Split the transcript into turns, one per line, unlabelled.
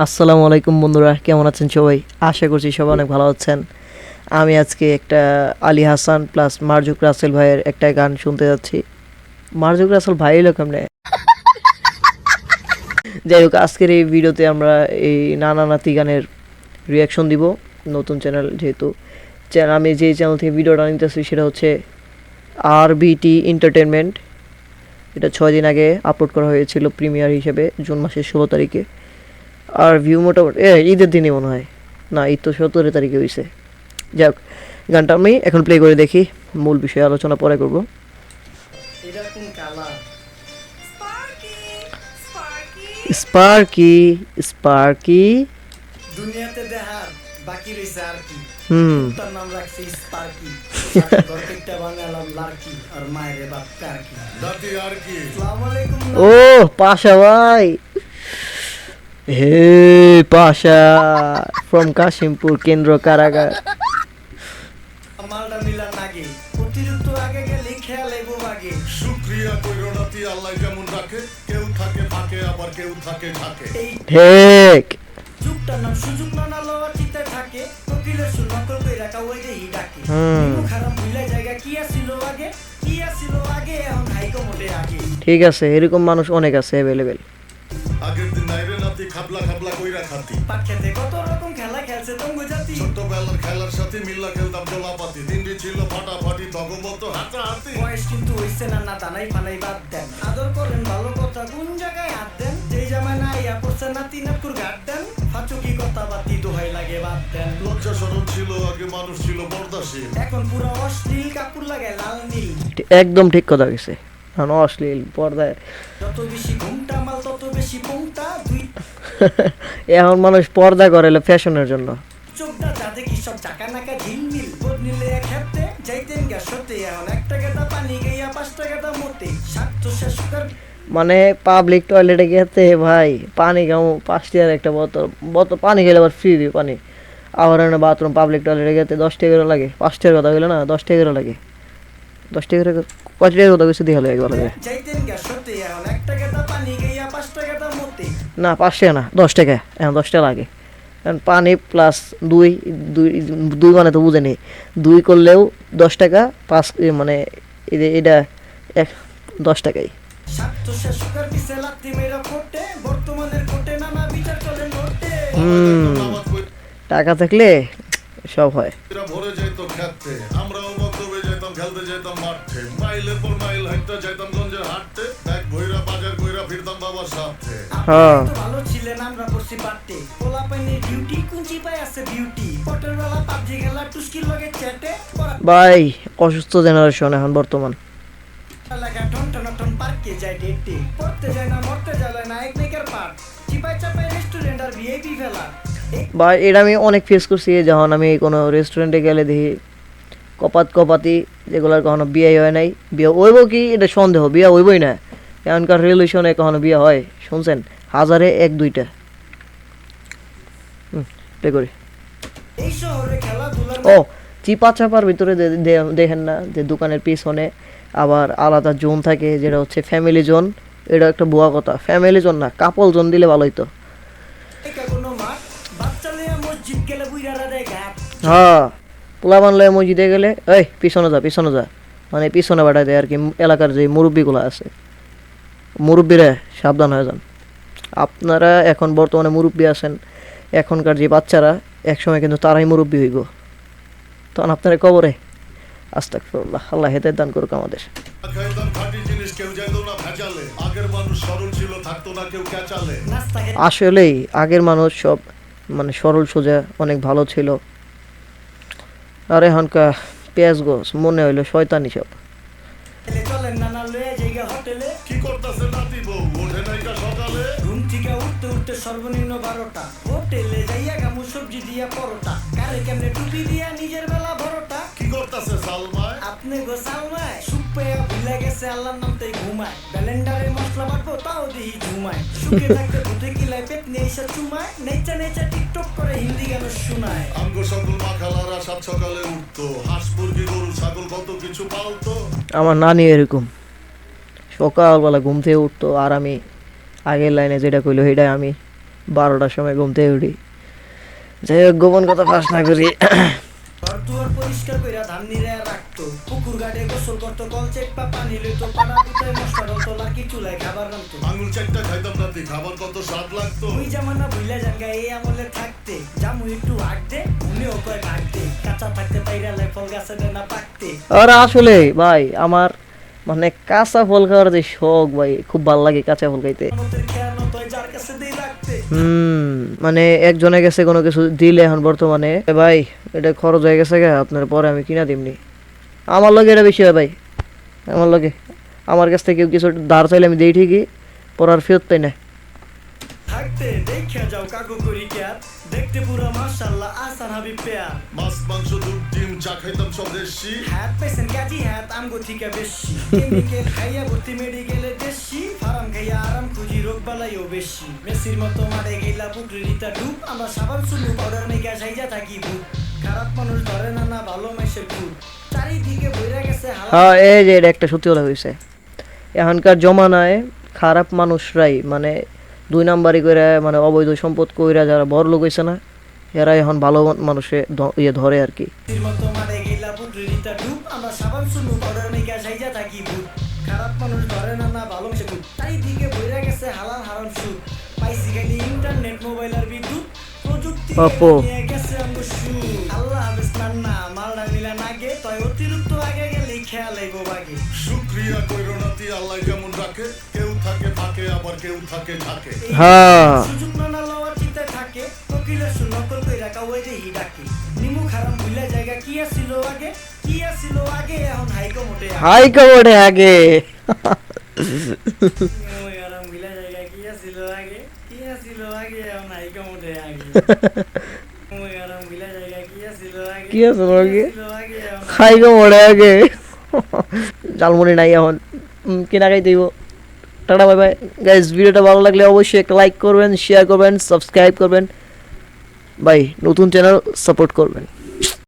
আসসালামু আলাইকুম বন্ধুরা, কেমন আছেন সবাই? আশা করছি সবাই অনেক ভালো আছেন। আমি আজকে একটা আলী হাসান প্লাস মার্জুক রাসেল ভাইয়ের একটা গান শুনতে যাচ্ছি। মার্জুক রাসেল ভাই এলো কেমনে? যাই হোক আজকের এই ভিডিওতে আমরা এই নানা নাতি গানের রিয়াকশন দিব নতুন চ্যানেল যেহেতু। আমি যে চ্যানেল থেকে ভিডিওটা নিতেছি সেটা হচ্ছে আর বিটি এন্টারটেনমেন্ট এটা ছয় দিন আগে আপলোড করা হয়েছিল প্রিমিয়ার হিসেবে, জুন মাসের ষোলো তারিখে। আর ভিউ মোটামুটি এ ঈদের দিনই মনে হয়। না ঈদ তো সতেরো তারিখে হয়েছে যাক গানটা আমি এখন প্লে করে দেখি। মূল বিষয়ে আলোচনা পরে করব। এটা কোন colour
sparky sparky.
Sparky sparky.
দুনিয়াতে দেখার বাকি রয়েছে আর কি।
হুম।
তার নাম রাখছি স্পার্কি। প্রত্যেকটা বানালাম লার্কি আর মায়ের বাপ কার্কি।
জাতি আর কি।
আসসালামু আলাইকুম।
ও পাশা ভাই। হে পাশা ফ্রম কাশিমপুর কেন্দ্র কারাগার।
মালটা মিলার নাগে অতিরিক্ত আগে গেলে খেয়াল আগে
শুক্রিয়া কইরো নাতি আল্লাহ যেমন রাখে কেউ থাকে ফাঁকে আবার কেউ থাকে
এই
ঠিক
যুগটার নাম সুযোগ লওয়া চিন্তায় থাকে। কোকিলের সুর নকল কই রাখা ওই ডাকে।
হুম।
খারাপ ভুলে জায়গা কি আসিল আগে? কি আসিল আগে? এখন হাইকো মোটে আগে।
ঠিক আছে এরকম মানুষ অনেক আছে অ্যাভেলেবেল
আগের দিন নাইরে নাতি খাবলা খাবলা কইরা খাতি।
পাট খেতে কত রকম খেলা খেলছে তঙ্গ জাতি।
ছোট্টবেলার খেলার সাথে মিল্লা খেলতাম দোলাপাতি। দিনটি ছিল ফাটাফাটি তগমত হাতাহাতি।
বয়স কিন্তু হইছে না না দানাই ফানাই বাদ দেন। আদর করেন ভালো কথা কোন জায়গায় হাত দেন? যেই জামায় না ইয়া পড়ছে নাতি নাটকুর ঘাট দেন। ফাচুকি কথা বাতি দোহাই লাগে বাদ দেন।
লজ্জা সরম ছিল আগে মানুষ ছিল বরদাসী
এখন পুরো অশ্লীল কাপড় লাগে লাল নীল।
একদম ঠিক কথা গেছে কারণ অশ্লীল পর্দায়
যত বেশি ঘুমটা মাল তত বেশি পুংটা দুই
এখন মানুষ পর্দা করে ফ্যাশনের জন্য।
চোখটা যা দেখি সব চাকা নাকা ঝিলমিল বদনিলে এক হাতে যাইতেন গা সতে এখন একটা গেদা পানি গাইয়া পাঁচটা গেদা মতে স্বার্থ শেষ কর
মানে পাবলিক টয়লেটে গেতে ভাই পানি খামো পাঁচ টাকার একটা বোতল। বোতল পানি খেলে আবার ফ্রি দিই পানি। আবার বাথরুম পাবলিক টয়লেটে গেতে দশ টাকা করে লাগে। পাঁচ টাকার কথা বলে না দশ টাকা করে লাগে। দশ টাকা করে কত টাকার কথা কিছু দিয়ে হলো একবার লাগে
যাইতেন গা সতে এখন একটা গেদা পানি
না পাঁচ টাকা না দশ টাকা এখন দশ টাকা লাগে। কারণ পানি প্লাস দুই দুই দুই মানে তো বুঝে নেই। দুই করলেও দশ টাকা পাঁচ মানে এটা এক দশ টাকাই।
শেষ কর পিছে লাত্তি
হ্যাঁ।
ভালো ছিলেন আমরা পড়ছি পাটে পোলা পাইনের ডিউটি কুঞ্চি পাই আছে বিউটি পটের বেলা পাবজি খেলা টুস্কির লগে চ্যাটে
ভাই অসুস্থ জেনারেশন এখন বর্তমান।
লাগা টন টন টন পার্কে যায় ডেটে। পড়তে যায় না মরতে যায় না এক মেকের পার্ট চিপাই চাপাই রেস্টুরেন্ট আর ভিআইপি ফেলা এই
এটা আমি অনেক ফেস করছি যখন আমি কোনো রেস্টুরেন্টে গেলে দেখি কপাত কপাতি যেগুলোর কখনো বিয়ে হয় নাই। বিয়ে হইব কি? এটা সন্দেহ বিয়ে হইবই না। এখনকার রিলেশনে কখনো বিয়ে হয়? শুনছেন? হাজারে এক, দুইটা। করি। ও চিপা চাপার ভিতরে দেখেন না যে দোকানের পিছনে আবার আলাদা জোন থাকে, যেটা হচ্ছে ফ্যামিলি জোন। এটা একটা বুয়া কথা। ফ্যামিলি জোন না কাপল জোন দিলে ভালো হইতো। হ্যাঁ পোলা বানলে মসজিদে গেলে, এই, পিছনে যা পিছনে যা। মানে পিছনে বাড়াই দেয় আর কি, এলাকার যে মুরব্বীগুলো আছে। মুরব্বীরা সাবধান হয়ে যান। আপনারা এখন বর্তমানে মুরব্বী আছেন, এখনকার যে বাচ্চারা, একসময় কিন্তু তারাই মুরব্বী হইব। তখন আপনারা কবরে। আস্তাকফিরুল্লাহ আল্লাহ হেদায়েত দান করুক আমাদের। আসলেই আগের মানুষ সব মানে সরল সোজা, অনেক ভালো ছিল। আর এখনকার পেঁয়াজ গোস মনে হইল শয়তানি সব।
উঠতে সর্বনিম্ন বারোটা। হোটেলে যাইয়া গামু সবজি দিয়া পরোটা। কারে কেমনে টুপি দিয়া নিজের বেলা বড়টা
কি করতেছে সালমায়?
আপনি গো সালমায় সুখ পেয়া ভুলে গেছে আল্লাহর নাম তাই ঘুমায়। ব্যালেন্ডারে মশলা বাটবো তাও দিই ঘুমায় সুখে থাকতে ভূতে কিলায় পেট নিয়ে এসে চুমায়। নেচা নেচা টিকটক করে হিন্দি গান শোনায়।
আমগো সকল মাখালারা সাত সকালে উঠতো। হাঁস মুরগি গরু ছাগল কত কিছু পালতো।
আমার নানি এরকম। সকালবেলা ঘুম থেকে উঠতো আর আমি আগের লাইনে যেটা কইলো সেটাই আমি বারোটার সময় ঘুম থেকে উঠি। যাই হোক গোপন কথা ফাঁস না করি।
ঘর পরিষ্কার কইরা ধান নিরে রাখতো। পুকুর গাড়ে গোসল করতো কল চেক পানি লইতো পাড়া পিতায় মশলা ডলতো লাকি চুলায় খাবার রান্তো
আঙুল চারটা খাইতাম রাতে খাবার কত স্বাদ লাগতো।
ওই জামানা ভুইলা জাঙ্গা এই আমলে থাকতে। জামু একটু আগ দে কয় ভাগ কাঁচা থাকতে পাইরা লাই ফল গাছে না পাকতে।
আর আসলে ভাই আমার মানে কাঁচা ফল খাওয়ার যে শখ ভাই, খুব ভালো লাগে কাঁচা ফল খাইতে। হুম মানে একজনে গেছে কোনো কিছু দিলে এখন বর্তমানে ভাই, এটা খরচ হয়ে গেছে গা, আপনার পরে আমি কিনা দিমনি। আমার লগে এটা বেশি হয় ভাই, আমার লগে। আমার কাছ থেকে কিছু ধার চাইলে আমি দিই ঠিকই পরার ফেরত পাই না।
থাকতে দেখা যাও কাকু করি কেয়ার দেখতে পুরো মাশাল্লাহ আসান হাবিব পেয়ার।
মাছ মাংস দুধ ডিম চা খাইতাম সব দেশি।
হ্যাট পেছেন কাজী হ্যাট আমগো বেশি। কেমিক্যাল খাইয়া ভর্তি মেডিকেলে দেশি ফার্ম খাইয়া আরাম খুঁজি রোগ বালাইও বেশি। মেসির মতো মারে গেলা পুকুরে রিতা ডুব আমরা সাবান শুনু পাউডার মেগা সাইজা থাকি ভূত। খারাপ মানুষ ধরে না না ভালো মেসের ভূত। চারিদিকে বইরা গেছে
হ্যাঁ এই যে এটা একটা সত্যি কথা হয়েছে এখনকার জমানায় খারাপ মানুষরাই মানে দুই নাম্বারই করে মানে অবৈধ সম্পদ কইরা যারা বড় লোক হয়েছে না এরা এখন ভালো মানুষে ইয়ে ধরে আর কি।
খারাপ মানুষ আল্লাহ
যেমন রাখে কেউ থাকে ফাঁকে আবার কেউ থাকে ঢাকে
হ্যাঁ।
সুযোগ নানা লওয়ার চিন্তা থাকে দেহি ডাকে নিমু খারাম ভুলা জায়গা কি আছিল আগে? কি আছিল আগে? এখন হাইকো মোটে
আগে।
ভুলা জায়গা কি আছিল আগে? কি আছিল আগে? এখন হাইকো মোটে আগে। নিমু খারাম কি আছিল আগে?
কি আছিল আগে?
আগে? এখন
হাই কবরে আগে। জালমুড়ি নাই এখন। কিনা খাই দিব। টাটা বাই বাই গাইজ ভিডিওটা ভালো লাগলে অবশ্যই একটা লাইক করবেন শেয়ার করবেন সাবস্ক্রাইব করবেন বাই নতুন চ্যানেল সাপোর্ট করবেন